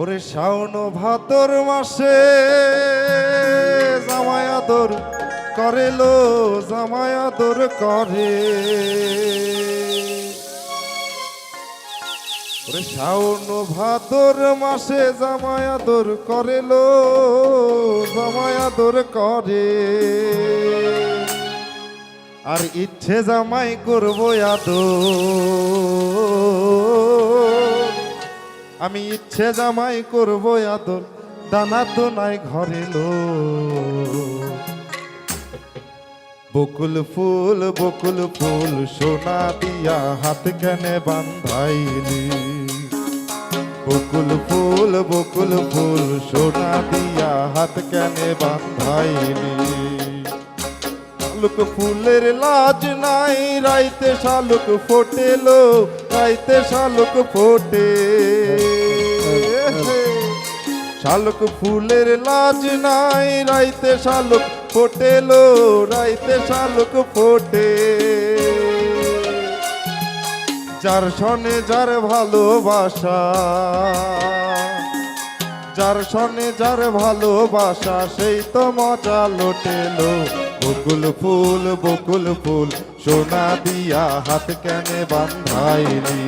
ওরে শাওন ভাদর মাসে জামায়াদর করেলো জামায়াদর করে। ওরে শাওন ভাদর মাসে জামায়াদর করেলো জামায়াদর করে। আর ইচ্ছে জামাই করব আদর। আমি ইচ্ছে জামাই করব আদর, দানা তো নাই ঘরে লো বকুল ফুল বকুল ফুল, সোনা দিয়া হাত কেনে বান্ধাইলি। বকুল ফুল বকুল ফুল, সোনা দিয়া হাত কেনে বান্ধাইলি। শালুক ফুলের লাজ নাই, রাইতে শালুক ফোটেলো, রাইতে শালুক ফোটে। শালুক ফুলের লাজ নাই, রাইতে শালুক ফোটেলো, রাইতে শালুক ফোটে। যার সনে যার ভালোবাসা যার সনে যার ভালোবাসা, সেই তো মজা লোটেলো। বকুল ফুল বকুল ফুল, সোনা দিয়া হাত কেনে বান্ধাইনি।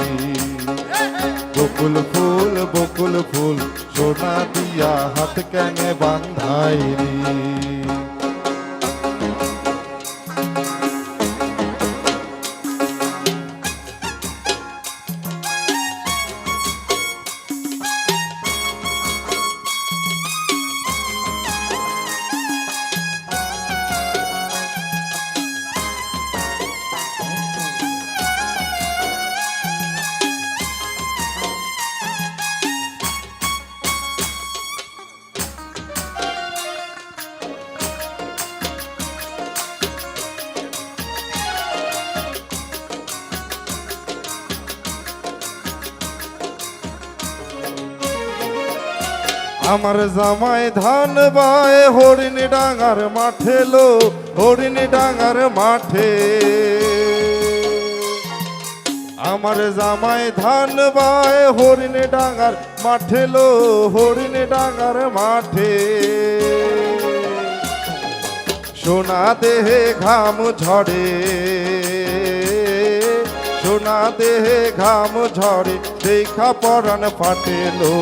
বকুল ফুল বকুল ফুল, সোনা দিয়া হাত কেনে বান্ধাইলি আমার জামাই ধান বায়, হরিণ ডাঙার মাঠে লো, হরিণ ডাঙার মাঠে। আমার জামাই ধান বায়, হরিণ ডাঙার মাঠে লো, হরিণ ডাঙার মাঠে। সোনা দেহে ঘাম ঝরে। সোনা দেহে ঘাম ঝরে, দেখা পরাণ ফাটেলো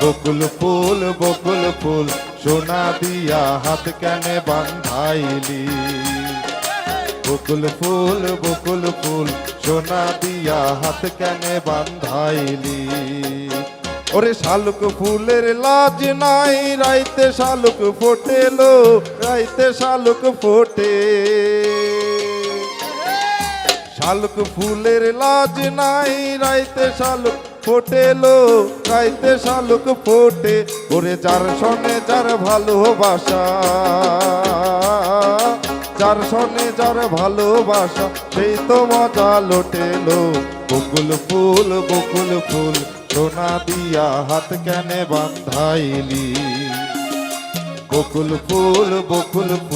বকুল ফুল বকুল ফুল, সোনা দিয়া হাত কেনে বান্ধাইলি। বকুল ফুল বকুল ফুল, সোনা দিয়া হাত কেনে বান্ধাইলি। ওরে শালুক ফুলের লাজ নাই, রাইতে শালুক ফোটেলো, রাইতে শালুক ফোটে। শালুক ফুলের লাজ নাই, রাইতে শালুক ফোটেলো, রাইতে শালুক ফোটে, ওরে যার সনে যার ভালোবাসা। যার সনে যার ভালোবাসা, সেই তো মজা লোটেলো। বকুল ফুল বকুল ফুল, সোনা দিয়া হাত কেনে বান্ধাইলি। বকুল ফুল বকুল ফুল